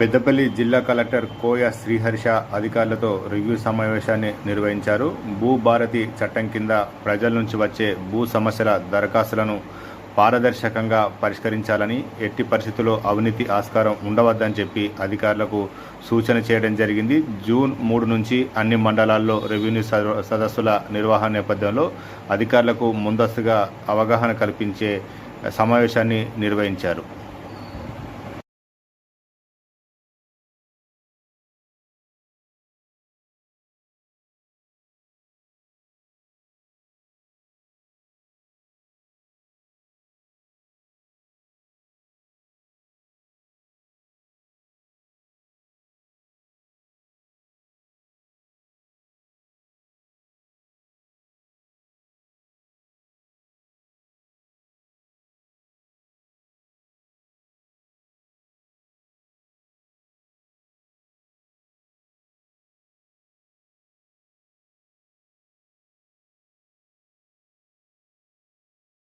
పెద్దపల్లి జిల్లా కలెక్టర్ కోయ శ్రీహర్ష అధికారులతో రివ్యూ సమావేశాన్ని నిర్వహించారు. భూభారతి చట్టం కింద ప్రజల నుంచి వచ్చే భూ సమస్యల దరఖాస్తులను పారదర్శకంగా పరిష్కరించాలని ఎట్టి పరిస్థితుల్లో అవినీతి ఆస్కారం ఉండవద్దని చెప్పి అధికారులకు సూచన చేయడం జరిగింది. జూన్ మూడు నుంచి అన్ని మండలాల్లో రెవెన్యూ సద- సదస్సుల నిర్వహణ నేపథ్యంలో అధికారులకు ముందస్తుగా అవగాహన కల్పించే సమావేశాన్ని నిర్వహించారు.